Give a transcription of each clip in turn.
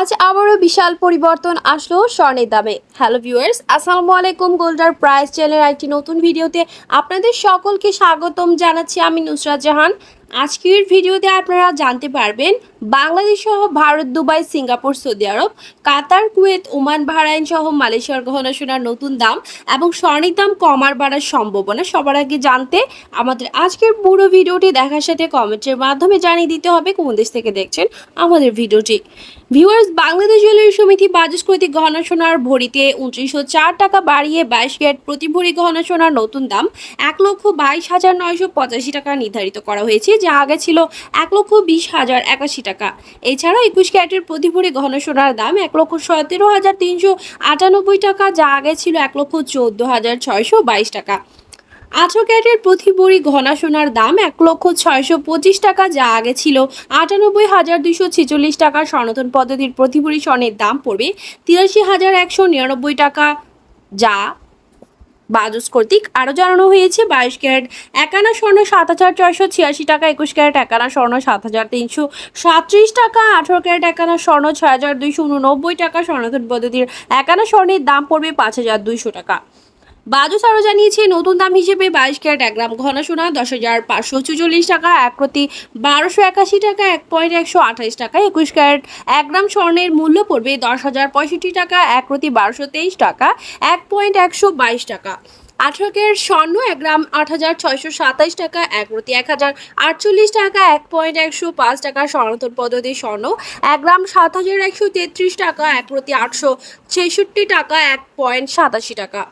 আজ আবারও বিশাল পরিবর্তন আসলো স্বর্ণের দামে। হ্যালো ভিউয়ার্স আসসালামু আলাইকুম গোল্ডার প্রাইস চ্যানেলের একটি নতুন ভিডিওতে আপনাদের সকলকে স্বাগতম জানাচ্ছি আমি নুসরাত জাহান। আজকের ভিডিওতে আপনারা জানতে পারবেন বাংলাদেশ সহ Bharat, Dubai, Singapore, Saudi Arab, Qatar, Kuwait, Oman, Bahrain সহ মালয়েশিয়ার গহনা সোনার নতুন দাম এবং স্বর্ণের দাম কমার বাড়ার সম্ভাবনা সবার আগে জানতে আমাদের আজকের পুরো ভিডিওটি দেখার সাথে কমেন্টের মাধ্যমে জানিয়ে দিতে হবে কোন দেশ থেকে দেখছেন আমাদের ভিডিওটি। ভিউয়ার্স, বাংলাদেশ জুয়েলারি সমিতি বাজাজ কর্তৃক গহনা সোনার ভরিতে উনত্রিশশো চার টাকা বাড়িয়ে বাইশ ক্যারেট প্রতি ভরি গহনা সোনার নতুন দাম এক লক্ষ বাইশ হাজার নয়শো পঁচাশি টাকা নির্ধারিত করা হয়েছে। যা আগে ছিল এক লক্ষ বিশ হাজার একাশি টাকা। এছাড়া একুশ ক্যারেটের প্রতি ভরি গহনা সোনার দাম এক লক্ষ সতেরো হাজার তিনশো আটানব্বই টাকা, যা আগে ছিল এক লক্ষ চোদ্দ হাজার ছয়শো বাইশ টাকা। আঠারো ক্যারেটের প্রতি ভরি ঘনা সোনার দাম এক লক্ষ ছয়শো পঁচিশ টাকা, যা আগে ছিল আটানব্বই হাজার দুশো ছেচল্লিশ টাকা। সনাতন পদ্ধতির প্রতি ভরি স্বর্ণের দাম পড়বে তিরাশি হাজার একশো নিরানব্বই টাকা, যা বাজস কর্তৃক আরও জানানো হয়েছে, বাইশ ক্যারেট একানা স্বর্ণ সাত হাজার ছয়শো ছিয়াশি টাকা, একুশ ক্যারেট একানা স্বর্ণ সাত হাজার তিনশো সাতত্রিশ টাকা, আঠেরো ক্যারেট একানা স্বর্ণ ছয় হাজার দুইশো উননব্বই টাকা, স্বর্ণধন পদ্ধতির একানা স্বর্ণের দাম পড়বে পাঁচ হাজার দুইশো টাকা। বাজুস আরও জানিয়েছে, নতুন দাম হিসেবে বাইশ ক্যারেট এক গ্রাম ঘন সোনা, দশ হাজার পাঁচশো চুচল্লিশ টাকা, এক প্রতি বারোশো একাশি টাকা, এক পয়েন্ট একশো আঠাশ টাকা, একুশ ক্যারেট এক গ্রাম স্বর্ণের মূল্য পড়বে দশ হাজার পঁয়ষট্টি টাকা, এক প্রতি বারোশো তেইশ টাকা, এক পয়েন্ট একশো বাইশ টাকা। আঠারো ক্যারেট স্বর্ণ এক গ্রাম আট হাজার ছয়শো সাতাইশ টাকা, এক প্রতি এক হাজার আটচল্লিশ টাকা, এক পয়েন্ট একশো পাঁচ টাকা সনাতন পদ্ধতি স্বর্ণ, এক গ্রাম সাত হাজার একশো তেত্রিশ টাকা, এক প্রতি আটশো ছেষট্টি টাকা, এক পয়েন্ট সাতাশি টাকা।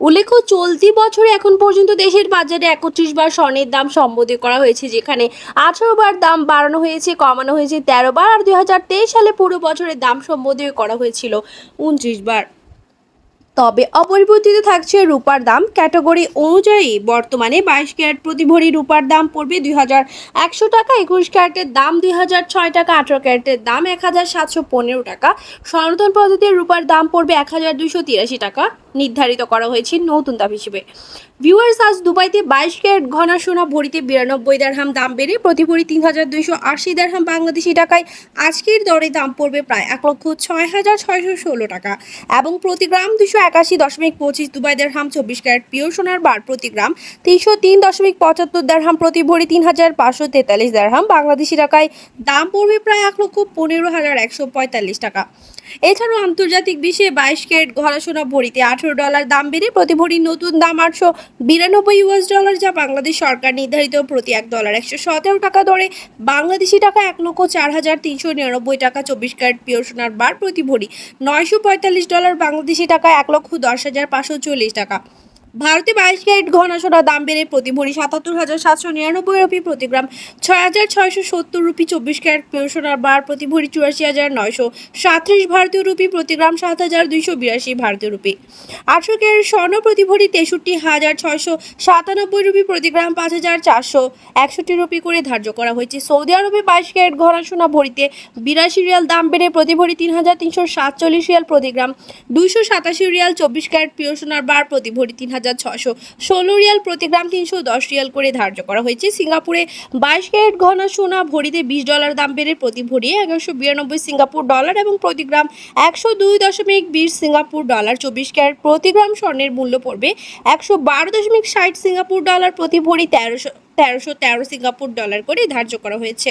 উল্লেখ্য, চলতি বছরে এখন পর্যন্ত দেশের বাজারে একত্রিশ বার স্বর্ণের দাম সম্বোধন করা হয়েছে, যেখানে আঠারো বার দাম বাড়ানো হয়েছে, কমানো হয়েছে তেরো বার, আর দুই হাজার তেইশ সালে পুরো বছরের দাম সম্বোধন করা হয়েছিল উনত্রিশ বার। তবে অপরিবর্তিত থাকছে রূপার দাম। ক্যাটাগরি অনুযায়ী বর্তমানে বাইশ ক্যারেট প্রতি ভরি রূপার দাম পড়বে দুই হাজার একশো টাকা, একুশ ক্যারেটের দাম দুই হাজার ছয় টাকা, আঠারো ক্যারেটের দাম এক হাজার সাতশো পনেরো টাকা। সনাতন পদ্ধতির রূপার দাম পড়বে এক হাজার দুইশো তিরাশি টাকা, নির্ধারিত করা হয়েছে নতুন দাম হিসেবে। ভিউয়ার্স, আজ দুবাইতে বাইশ ক্যারেট ঘনা সোনা ভরিতে বিরানব্বই দেড়হাম দাম বেড়ে প্রতি ভরি তিন হাজার দুইশো আশি দেড়হাম বাংলাদেশি টাকায় আজকের দরে দাম পড়বে প্রায় এক লক্ষ ছয় হাজার ছয়শো ষোলো টাকা এবং প্রতি গ্রাম দুশো একাশি দশমিক পঁচিশ, দুবাই দেড়হাম চব্বিশ ক্যারেট, পিওর সোনার বার প্রতি গ্রাম, তিনশো তিন দশমিক পঁচাত্তর দেড়হাম প্রতি ভরি তিন হাজার পাঁচশো তেতাল্লিশ দেড়হাম বাংলাদেশি টাকায়। দাম পড়বে প্রায় এক লক্ষ পনেরো হাজার একশো পঁয়তাল্লিশ টাকা। এছাড়াও আন্তর্জাতিক বিশ্বে বাইশ ক্যারেট ঘরাশোনা ভরিতে আঠেরো ডলার দাম বেড়ে প্রতি ভরি নতুন দাম আটশো বিরানব্বই ইউএস ডলার যা বাংলাদেশ সরকার নির্ধারিত প্রতি এক ডলার একশো সতেরো টাকা দরে। বাংলাদেশি টাকা এক লক্ষ চার হাজার তিনশো নিরানব্বই টাকা চব্বিশ ক্যারেট পিওর সোনার বার প্রতি ভরি। নয়শো পঁয়তাল্লিশ ডলার বাংলাদেশি টাকা এক লক্ষ দশ হাজার পাঁচশো চল্লিশ টাকা। ভারতে বাইশ ক্যারেট ঘনা দাম বেড়ে প্রতি ভরি সাতাত্তর হাজার সাতশো নিরানব্বই রুপি প্রতি গ্রাম। ছয় হাজার ছয়শো সত্তর রুপি চব্বিশ ক্যারেট পিওর সোনার বার প্রতি ভরি চুরাশি হাজার নয়শো সাঁত্রিশ ভারতীয় রুপি প্রতি গ্রাম সাত হাজার দুইশো বিরাশি ভারতীয় রুপি। আটশো ক্যারেট স্বর্ণ প্রতি ভরি তেষট্টি হাজার ছয়শো সাতানব্বই রুপি প্রতি গ্রাম পাঁচ হাজার চারশো একষট্টি রুপি করে ধার্য করা হয়েছে। সৌদি আরবে বাইশ ক্যারেট ঘনা সোনা ভরিতে বিরাশি রিয়াল দাম বেড়ে প্রতি ভরি তিন হাজার তিনশো সাতচল্লিশ রিয়াল প্রতি গ্রাম। দুইশো সাতাশি রিয়াল চব্বিশ ক্যারেট পিওর সোনার বার প্রতি ভরি তিন হাজার ছশো ষোলো রিয়াল প্রতি গ্রাম তিনশো দশ রিয়াল করে ধার্য করা হয়েছে। সিঙ্গাপুরে বাইশ ক্যারেট ঘনা সোনা ভরিতে বিশ ডলার দাম বেড়ে প্রতি ভরি এগারোশো বিরানব্বই সিঙ্গাপুর ডলার এবং প্রতি গ্রাম একশো দুই দশমিক বিশ সিঙ্গাপুর ডলার। চব্বিশ ক্যারেট প্রতি গ্রাম স্বর্ণের মূল্য পড়বে একশো বারো দশমিক ষাট সিঙ্গাপুর ডলার প্রতি ভরি তেরোশো তেরোশো তেরো সিঙ্গাপুর ডলার করে ধার্য করা হয়েছে।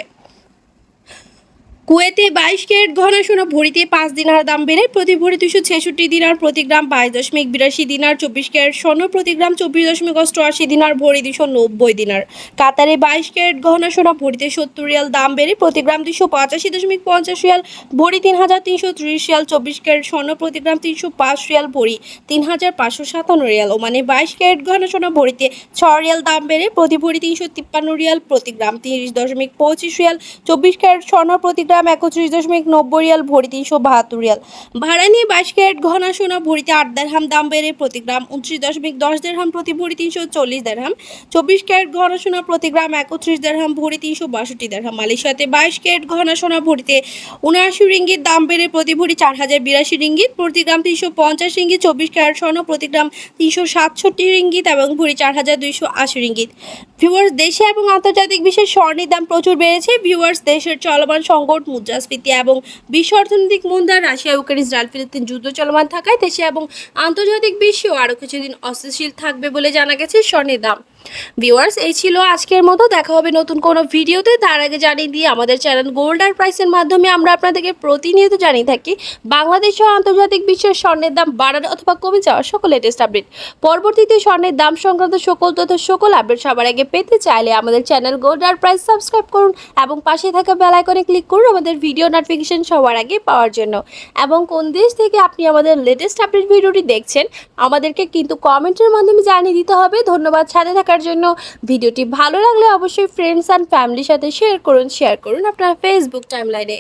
কুয়েতে বাইশ ক্যারেট ঘন সোনা ভরিতে পাঁচ দিনার দাম বেড়ে প্রতি ভরি দুশো ছেষট্টি দিনার প্রতি গ্রাম বাইশ দশমিক বিরাশি দিনার চব্বিশ ক্যারেট স্বর্ণ প্রতি গ্রাম চব্বিশ দশমিক অষ্টআশি দিনার ভরি দুশো নব্বই দিনার। কাতারে বাইশ ক্যারেট ঘন সোনা ভরিতে সত্তর রিয়াল দাম বেড়ে প্রতি গ্রাম দুশো পঁচাশি দশমিক পঞ্চাশ রিয়াল, ভরি তিন হাজার তিনশো ত্রিশ রিয়াল, চব্বিশ ক্যারেট স্বর্ণ প্রতি গ্রাম তিনশো পাঁচ রিয়াল, ভরি তিন হাজার পাঁচশো সাতান্ন রিয়াল। ও মানে বাইশ ক্যারেট ঘন সোনা ভরিতে ছ রিয়াল দাম বেড়ে প্রতি ভরি তিনশো তিপ্পান্ন রিয়াল প্রতি গ্রাম তিরিশ দশমিক পঁচিশ রিয়াল, চব্বিশ ক্যারেট স্বর্ণ প্রতি একত্রিশ দশমিক নব্বই রিয়াল, ভরি তিনশো বাহাত্তর রিয়াল। ভাড়া নিয়ে বাইশ ক্যারেট ঘনা সোনা, ভরিতে আট দেড়হাম, দাম বেড়ে প্রতি গ্রাম উনত্রিশ দশমিক দশ দেড়হাম, প্রতি ভরি তিনশো চল্লিশ দেড়হাম। চব্বিশ ক্যারেট ঘনা সোনা প্রতি গ্রাম একত্রিশ দেড়হাম, ভরি তিনশো বাষট্টি দেড়হাম। মালয়েশিয়াতে বাইশ ক্যারেট ঘনা সোনা, ভরিতে উনআশি রিঙ্গিত, দাম বেড়ে প্রতি ভরি চার হাজার বিরাশি রিঙ্গিত, প্রতি গ্রাম তিনশো পঞ্চাশ রিঙ্গিত, চব্বিশ ক্যারেট স্বর্ণ প্রতি গ্রাম তিনশো সাতষট্টি রিঙ্গিত এবং ভরি চার হাজার দুইশো আশি রিঙ্গিত। ভিউয়ার্স দেশে এবং আন্তর্জাতিক বিশ্বে স্বর্ণের দাম প্রচুর বেড়েছে। ভিউয়ার্স দেশের চলমান সংকট, মুদ্রাস্ফীতি এবং বিশ্ব অর্থনৈতিক মন্দা রাশিয়া, ইউক্রেন, ইসরায়েল, ফিলিস্তিন যুদ্ধ চলমান থাকায় দেশে এবং আন্তর্জাতিক বিশ্বেও আরও কিছুদিন অস্থিতিশীল থাকবে বলে জানা গেছে স্বর্ণের দাম। ভিউয়ার্স, এই ছিল আজকের মতো। দেখা হবে নতুন কোনো ভিডিওতে। তার আগে জানিয়ে দিয়ে আমাদের চ্যানেল গোল্ড আর প্রাইসের মাধ্যমে আমরা আপনাদেরকে প্রতিনিয়ত জানিয়ে থাকি, বাংলাদেশ ও আন্তর্জাতিক বিশ্বের স্বর্ণের দাম বাড়ানো অথবা কমে যাওয়া সকল লেটেস্ট আপডেট পরবর্তীতে স্বর্ণের দাম সংক্রান্ত সকল তথ্য, সকল আপডেট সবার আগে পেতে চাইলে আমাদের চ্যানেল গোল্ড আর প্রাইস সাবস্ক্রাইব করুন এবং পাশে থাকা বেল আইকনে ক্লিক করুন আমাদের ভিডিও নোটিফিকেশন সবার আগে পাওয়ার জন্য। এবং কোন দেশ থেকে আপনি আমাদের লেটেস্ট আপডেট ভিডিওটি দেখছেন, আমাদেরকে কিন্তু কমেন্টের মাধ্যমে জানিয়ে দিতে হবে। ধন্যবাদ। সাথে থাকার জন্য। ভিডিওটি ভালো লাগলে অবশ্যই ফ্রেন্ডস অ্যান্ড ফ্যামিলির সাথে শেয়ার করুন শেয়ার করুন আপনার ফেসবুক টাইমলাইনে